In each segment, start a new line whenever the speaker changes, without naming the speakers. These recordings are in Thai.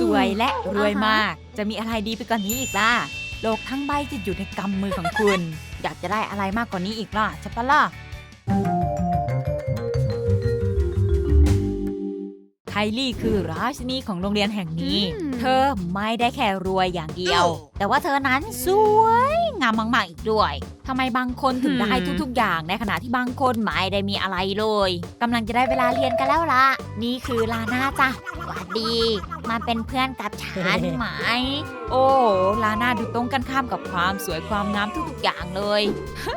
สวยและรวยมาก จะมีอะไรดีไปกว่านี้อีกล่ะ โลกทั้งใบจะอยู่ในกำมือของคุณ อยากจะได้อะไรมากกว่านี้อีกล่ะใช่ปะล่ะ ไคลี่คือราชินีของโรงเรียนแห่งนี้
อืม
เธอไม่ได้แค่รวยอย่างเดียว แต่ว่าเธอนั้นสวยงามมากๆอีกด้วยทำไมบางคนถึงได้
อืม
ทุกๆอย่างในขณะที่บางคนไม่ได้มีอะไรเลยกำลังจะได้เวลาเรียนกันแล้วล่ะ นี่คือลาน่าจ้ะส วัสดี มาเป็นเพื่อนกับฉันไหม โอ้ลาน่าดูตรงกันข้ามกับความสวยความงามทุกๆอย่างเลย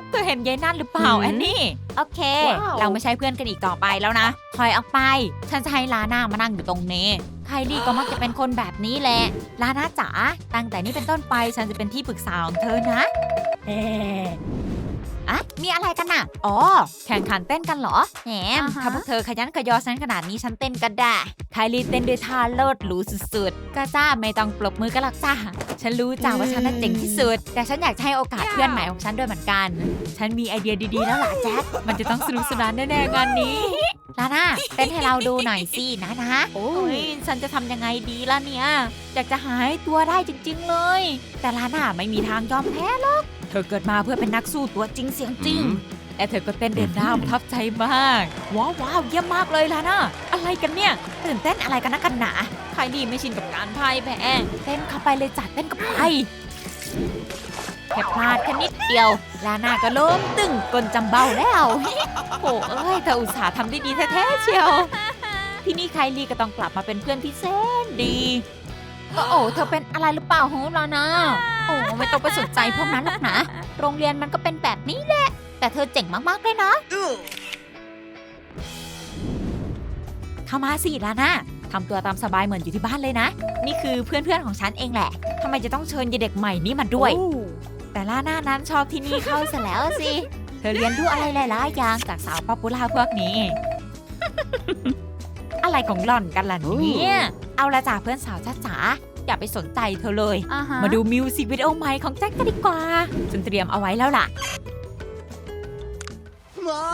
เธอเห็นยายนั่นหรือเปล่า
อืม
แอนนี่ โอเค
ว้าว
เราไม่ใช่เพื่อนกันอีกต่อไปแล้วนะ ถอยออกไป ฉันจะให้ลาน่ามานั่งอยู่ตรงนี้ไคลี่ก็มักจะเป็นคนแบบนี้แหละ ลาน่าจ๋า ตั้งแต่นี้เป็นต้นไปฉันจะเป็นที่ปรึกษาของเธอนะเอ๊ะอะมีอะไรกันน่ะ อ๋อ แข่งขันเต้นกันเหรอ แหม
อ่าฮะ
ถ้าพวกเธอขยันขยอฉันขนาดนี้ฉันเต้นก็ได้ไคลี่เต้นด้วยท่าเลิศหรูสุดๆ ก็จ้าไม่ต้องปรบมือกันหรอกจ้า ฉันรู้จ้าว่าฉันน่ะเจ๋งที่สุด แต่ฉันอยากจะให้โอกาสเพื่อนใหม่ของฉันด้วยเหมือนกัน ฉันมีไอเดียดีๆแล้วล่ะแจ็ค มันจะต้องสนุกสนานแน่ๆงานนี้ลาน่าเต้นให้เราดูหน่อยสินะนะโอ้ยฉันจะทำยังไงดีล่ะเนี่ย อยากจะหายตัวได้จริง ๆ เลย แต่ลาน่าไม่มีทางยอมแพ้หรอก เธอเกิดมาเพื่อเป็นนักสู้ตัวจริงเสียงจริงและเธอก็เต้นเด่นหน้าประทับใจมาก ว้าวว้าวเยี่ยมมากเลยลาน่าอะไรกันเนี่ยตื่นเต้นอะไรกันนะกันหนาใครดีไม่ชินกับการพ่ายแพ้เต้นเข้าไปเลยจัดเต้นกับไปแค่พลาดแค่นิดเดียว ลาน่าก็ล้มตึงกลจำเบ้าแล้วโอ้เอ้ยเธออุตส่าห์ทำได้ดีแท้ๆเชียว ที่นี่ไคลีก็ต้องกลับมาเป็นเพื่อนที่แสนดีก็โอ้เธอเป็นอะไรหรือเปล่าฮูลาน่าโอ้ไม่ต้องไปสนใจพวกนั้นหรอกนะ โรงเรียนมันก็เป็นแบบนี้แหละ แต่เธอเจ๋งมากๆเลยนะ เข้ามาสิลาน่าทำตัวตามสบายเหมือนอยู่ที่บ้านเลยนะ นี่คือเพื่อนๆของฉันเองแหละทำไมจะต้องเชิญเด็กใหม่นี้มาด้วย แต่ล่าหน่านั้นชอบที่นี่เข้าซะแล้วสิ เธอเรียนรู้อะไรหลายๆอย่างจากสาวป๊อปปูล่าพวกนี้ อะไรของหล่อนกันล่ะเนี่ย เอาละจ้าเพื่อนสาวจ้าจ๋า อย่าไปสนใจเธอเลย
อ่าฮะ
มาดูมิวสิกวิดีโอใหม่ของแจ็คกันดีกว่าฉันเตรียมเอาไว้แล้วล่ะ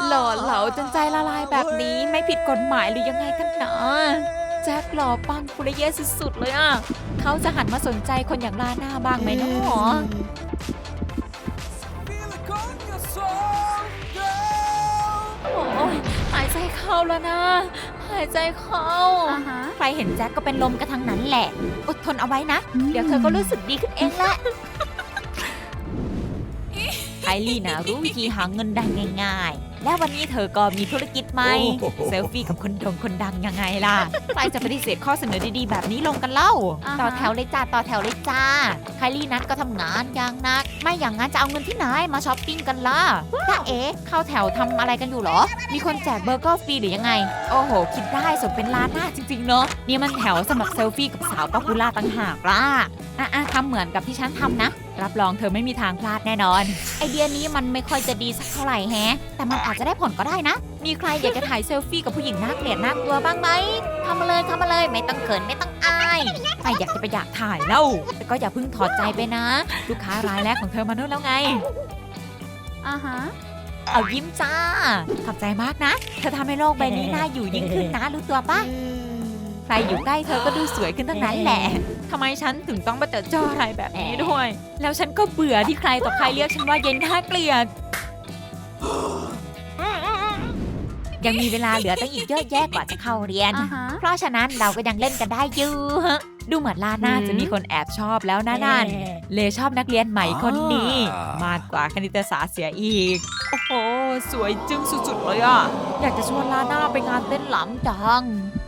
หล่อเหลาจนใจละลายแบบนี้ไม่ผิดกฎหมายหรือยังไงกันหนาแจ็คหล่อปังปุริเย่สุดๆเลยอะเขาจะหันมาสนใจคนอย่างลาหน้าบ้างไหมเนาะ
Feel it on your soul, girl.
โอ้ยหายใจเข้าแล้วนะ หายใจเข้า
อ่าฮะ
ใครเห็นแจ็คก็เป็นลมกันทั้งนั้นแหละ อดทนเอาไว้นะ เดี๋ยวเธอก็รู้สึกดีขึ้นเองแหละ ไคลี่นะรู้วิธีหาเงินได้ง่าย ๆ และวันนี้เธอก็มีธุรกิจใหม่
โอ้โห
เซลฟี่กับคนดงคนดังยังไงล่ะใครจะปฏิเสธข้อเสนอดีๆ แบบนี้ลงกันเล่า
อ่าฮะ
ต่อแถวเลยจ้าต่อแถวเลยจ้าไคลี่นัดก็ทำงานอย่างหนัก ไม่อย่างนั้นจะเอาเงินที่ไหนมาช้อปปิ้งกันล่ะถ้าเอ๊ะเข้าแถวทำอะไรกันอยู่เหรอ มีคนแจกเบอร์เกอร์ฟรีหรือยังไง โอ้โห คิดได้สมเป็นล้านหน้าจริงๆเนาะนี่มันแถวสำหรับเซลฟี่กับสาวป๊อปปูล่าต่างหากล่ะ อะๆทำเหมือนกับที่ฉันทำนะ รับรองเธอไม่มีทางพลาดแน่นอน ไอเดียนี้มันไม่ค่อยจะดีสักเท่าไหร่แฮะ แต่มันอาจจะได้ผลก็ได้นะ มีใครอยากจะถ่ายเซลฟี่กับผู้หญิงน่าเกลียดน่ากลัวบ้างไหมทำมาเลยทำมาเลยไม่ต้องเขินไม่ต้องอายใครอยากจะไปอยากถ่ายเล่าแต่ก็อย่าเพิ่งถอดใจไปนะ ลูกค้ารายแรกของเธอมานู่นแล้วไง
อ่าฮะ
เอายิ้มจ้าขอบใจมากนะ เธอทำให้โลกใบนี้น่าอยู่ยิ่งขึ้นนะรู้ตัวปะ ใครอยู่ใกล้เธอก็ดูสวยขึ้นทั้งนั้นแหละทำไมฉันถึงต้องมาเจอเจออะไรแบบนี้ด้วย แล้วฉันก็เบื่อที่ใครต่อใครเรียกฉันว่าเย็นน่าเกลียด ยังมีเวลาเหลือตั้งอีกเยอะแยะกว่าจะเข้าเรียน
อ่าฮะ
เพราะฉะนั้นเราก็ยังเล่นกันได้อยู่ฮะดูเหมือนลาน่า
อืม
จะมีคนแอบชอบแล้วนะนั่นเลชอบนักเรียนใหม่คนนี้
อ่าม
มากกว่าคณิตศาสตร์เสียอีก โอ้โห สวยจึงสุดๆเลยอะ อยากจะชวนลาน่าไปงานเต้นหลำจัง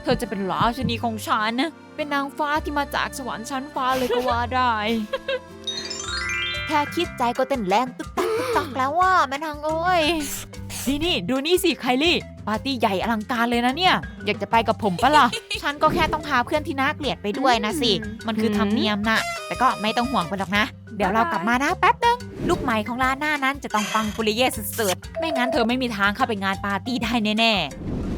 เธอจะเป็นราชินีของฉันเป็นนางฟ้าที่มาจากสวรรค์ชั้นฟ้าเลยก็ว่าได้ แค่คิดใจก็เต้นแรงตึกตักตึกตักแล้วว่าแม่นางเอ้ยนี่นี่ดูนี่สิไคลี่ ปาร์ตี้ใหญ่อลังการเลยนะเนี่ย อยากจะไปกับผมปะล่ะ ฉันก็แค่ต้องพาเพื่อนที่น่าเกลียดไปด้วยนะสิ มันคือธรรมเนียมนะ แต่ก็ไม่ต้องห่วงไปหรอกนะ เดี๋ยวเรากลับมานะแป๊บนึง ลูกใหม่ของลาน่านั้นจะต้องปังปุริเย่สุดๆ ไม่งั้นเธอไม่มีทางเข้าไปงานปาร์ตี้ได้แน่ๆ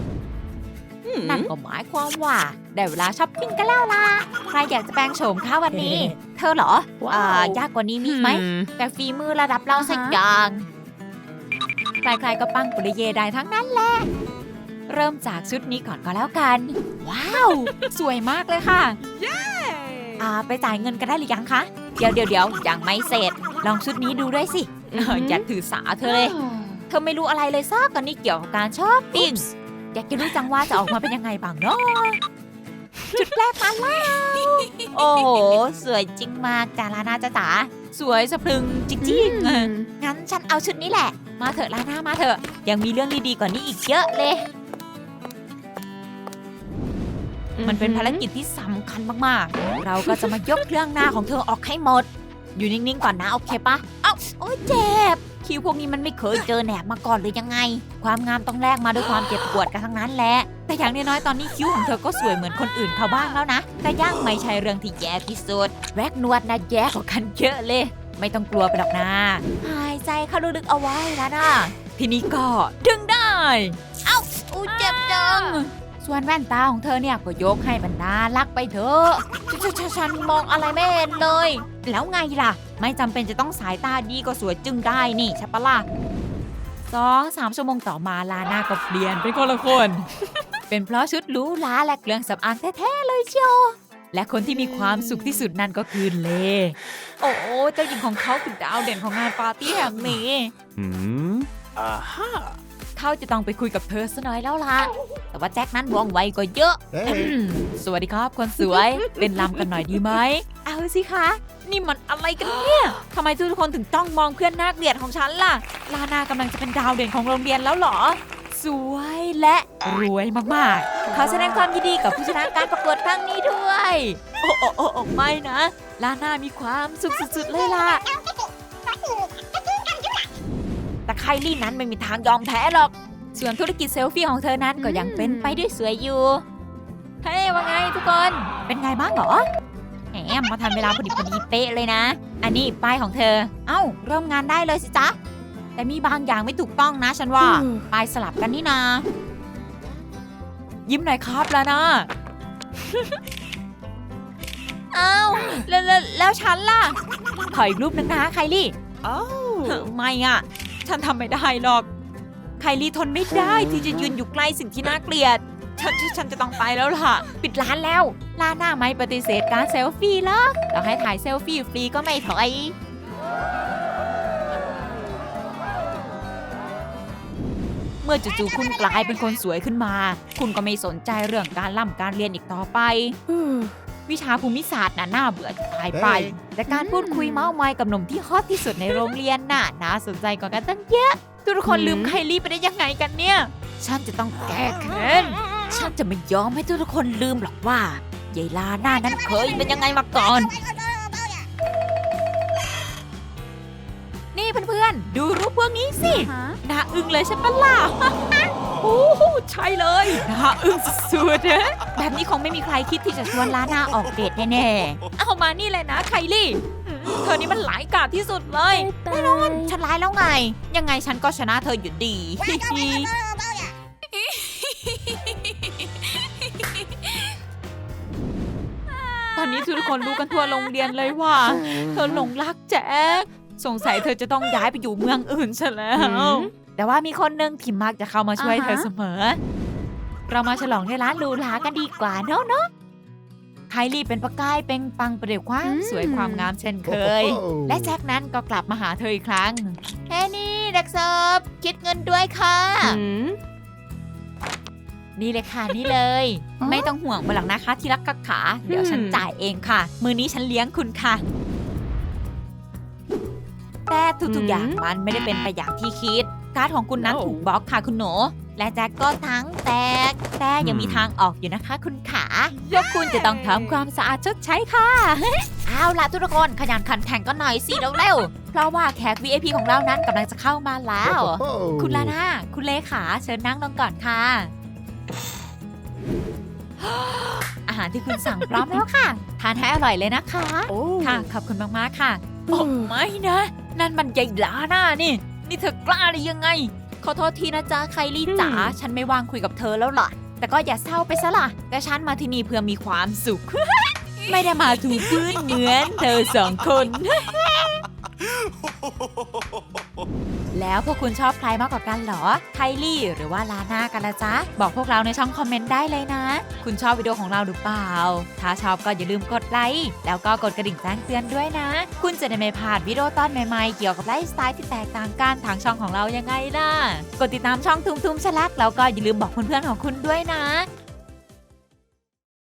นั่นก็หมายความว่าได้เวลาช้อปปิ้งกันแล้วล่ะ ใครอยากจะแปลงโฉมคะวันนี้ เธอเหรอ
ว้าว
อ่ายากกว่านี้มีไหม แต่ฝีมือระดับเราสัก
อ่าฮะ
อย่าง ใครๆก็ปังปุริเยได้ทั้งนั้นแหละ เริ่มจากชุดนี้ก่อนก็แล้วกัน ว้าว สวยมากเลยค่ะอ่าไปจ่ายเงินกันได้หรือยังคะ เดี๋ยวเดี๋ยวเดี๋ยวยังไม่เสร็จ ลองชุดนี้ดูด้วยสิ
อือหือ
อย่าถือสาเธอเลย เธอไม่รู้อะไรเลยซักกันนี่เกี่ยวกับการช้อปปิ้ง อยากจะรู้จังว่าจะออกมาเป็นยังไงบ้างเนาะชุดแรกมาแล้ว โอ้โห สวยจริงมากจาลานาจ้าจ๋าสวยสะพรึงจริงๆเอองั้นฉันเอาชุดนี้แหละ มาเถอะลานามาเถอะ ยังมีเรื่องดีๆกว่านี้อีกเยอะเลย มันเป็นภารกิจที่สำคัญมากๆ เราก็จะมายกเครื่องหน้าของเธอออกให้หมด อยู่นิ่งๆก่อนนะโอเคปะเอ้าโอ้ยเจ็บ คิวพวกนี้มันไม่เคยเจอแหนบมาก่อนหรือยังไง ความงามต้องแลกมาด้วยความเจ็บปวดกันทั้งนั้นแหละ แต่อย่างน้อยๆตอนนี้คิ้วของเธอก็สวยเหมือนคนอื่นเขาบ้างแล้วนะ แต่ย่างไม่ใช่เรื่องที่แย่ที่สุดแวกนวดนะแย่กว่ากันเยอะเลย ไม่ต้องกลัวไปหรอกนะ หายใจเข้าลึกๆเอาไว้แล้วนะ ทีนี้ก็ดึงได้ เอ้าอู้เจ็บจัง ส่วนแว่นตาของเธอเนี่ยก็ยกให้บรรดาลักไปเถอะฉฉฉฉันมองอะไรไม่เห็นเลย แล้วไงล่ะ ไม่จำเป็นจะต้องสายตาดีก็สวยจึงได้นี่ใช่ปะล่ะสองสามชั่วโมงต่อมาลาน่าก็เปลี่ยนเป็นคนละคน เป็นเพราะชุดหรูหราและเครื่องสำอางแท้ๆเลยเชียวและคนที่มีความสุขที่สุดนั่นก็คือเล โอ้โหเจ้าหญิงของเขาคือดาวเด่นของงานปาร์ตี้แห่งนี้
Hmm? Aha!
เขาจะต้องไปคุยกับเธอซะหน่อยแล้วล่ะ แต่ว่าแจ็คนั้นว่องไวกว่าเยอะ
Hey.
สวัสดีครับคนสวยเป็นลำกันหน่อยดีไหม เอาสิคะ นี่มันอะไรกันเนี่ยทำไมทุกคนถึงต้องมองเพื่อนน่าเกลียดของฉันล่ะ ลานากำลังจะเป็นดาวเด่นของโรงเรียนแล้วเหรอ สวยและรวยมากๆ ขอแสดงความยินดีกับผู้ชนะการประกวดครั้งนี้ด้วย โอ้โอ้โอ้โอ้ไม่นะ ลาน่ามีความสุขสุดๆเลยล่ะ แต่ไคลี่นั้นไม่มีทางยอมแพ้หรอก ส่วนธุรกิจเซลฟี่ของเธอนั้นก็ยังเป็นไปด้วยสวยอยู่ เฮ้ยว่าไงทุกคน เป็นไงบ้างเหรอ แหมมาทันเวลาพอดีพอดีเป๊ะเลยนะ อันนี้ป้ายของเธอ เอ้า เริ่มงานได้เลยสิจ๊ะ แต่มีบางอย่างไม่ถูกต้องนะฉันว่า ป้ายสลับกันนี่นา ยิ้มหน่อยครับแล้วนะเอ้าแล้วแล้วแล้วฉันล่ะขออีกรูปหนึงนะไคลี่
Oh!
ไม่อะ ฉันทำไม่ได้หรอก ไคลี่ทนไม่ได้ที่จะยืนอยู่ใกล้สิ่งที่น่าเกลียด ฉันฉันฉันจะต้องไปแล้วล่ะ ปิดร้านแล้วลาหน้าไม่ปฏิเสธการเซลฟี่หรอกเราให้ถ่ายเซลฟี่ฟรีก็ไม่ถอยเมื่อจู่ๆคุณกลายเป็นคนสวยขึ้นมา คุณก็ไม่สนใจเรื่องการล่ำการเรียนอีกต่อไป วิชาภูมิศาสตร์น่ะน่าเบื่อจะตายไป
เฮ้ย
แต่การพูดคุยเมาส์มอยกับหนุ่มที่ฮอตที่สุดในโรงเรียนน่ะน่าสนใจกว่ากันตั้งเยอะ ทุกคนลืมไคลี่ไปได้ยังไงกันเนี่ย ฉันจะต้องแก้แค้น ฉันจะไม่ยอมให้ทุกคนลืมหรอกว่ายายลาหน้านั้นเคยเป็นยังไงมาก่อน นี่เพื่อนๆ ดูรูปพวกนี้สิ
ฮะ
น่าอึ้งเลยใช่ปะล่ะโอ้โหใช่เลย น่าอึ้งสุดๆนะแบบนี้คงไม่มีใครคิดที่จะชวนลาหน้าออกเดทแน่ๆ เอามานี่เลยนะไคลี่อืม เธอนี่มันหลายกาจที่สุดเลย
แน่นอน
ฉันร้ายแล้วไง ยังไงฉันก็ชนะเธออยู่ดี ตอนนี้ทุกคนรู้กันทั่วโรงเรียนเลยว่า เธอหลงรักแจ๊คสงสัยเธอจะต้องย้ายไปอยู่เมืองอื่นซะแล้ว แต่ว่ามีคนหนึ่งที่มักจะเข้ามาช่วย
อ่าฮะ
เธอเสมอ เรามาฉลองในร้านหรูหรากันดีกว่าเนาะเนาะ ไคลี่เป็นประกายเป็นปังประเดี๋ยวความ สวยความงามเช่นเคย
Oh.
และแจ็คนั้นก็กลับมาหาเธออีกครั้งแค่นี้เด็กเสิร์ฟคิดเงินด้วยค่ะ
หืม
นี่เลยค่ะนี่เลย
อ๋อ
ไม่ต้องห่วงไปหรอกนะคะ ที่รักกักขา เดี๋ยวฉัน
อืม
จ่ายเองค่ะ มือนี้ฉันเลี้ยงคุณค่ะแต่ทุกๆอย่างมันไม่ได้เป็นไปอย่างที่คิด การ์ดของคุณนั้น
No
ถูกบล็อกค่ะคุณหนู และแจ็คก็ทั้งแตก แต่ยังมีทางออกอยู่นะคะ คุณขาแล้วคุณจะต้องทำความสะอาดชดใช้ค่ะ เอาล่ะทุกคนขยันขันแข่งกันหน่อยสิเร็วๆ เพราะว่าแขก VIP ของเรานั้นกำลังจะเข้ามาแล้ว
Oh.
คุณลาน่าคุณเลขาเชิญนั่งลงก่อนค่ะ อาหารที่คุณสั่งพร้อมแล้วค่ะ ทานให้อร่อยเลยนะคะ
Oh!
ค่ะ ขอบคุณมากๆค่ะโอ้ไม่นะ นั่นมันใหญ่ลาน่านี่ นี่เธอกล้าได้ยังไง ขอโทษทีนะจ๊ะไคลี่จ๋า
อืม
ฉันไม่ว่างคุยกับเธอแล้วล่ะ แต่ก็อย่าเศร้าไปซะล่ะแต่ฉันมาที่นี่เพื่อมีความสุข ไม่ได้มาถูพื้นเหมือนเธอสองคน แล้วพวกคุณชอบใครมากกว่ากันเหรอ ไคลี่หรือว่าลาน่ากันละจ๊ะ บอกพวกเราในช่องคอมเมนต์ได้เลยนะ คุณชอบวิดีโอของเราหรือเปล่า ถ้าชอบก็อย่าลืมกดไลค์ แล้วก็กดกระดิ่งแจ้งเตือนด้วยนะ คุณจะได้ไม่พลาดวิดีโอตอนใหม่ๆ เกี่ยวกับไลฟ์สไตล์ที่แตกต่างกันทางช่องของเรายังไงล่ะ กดติดตามช่องทุมทุมฉลักแล้วก็อย่าลืมบอกเพื่อนๆของคุณด้วยนะ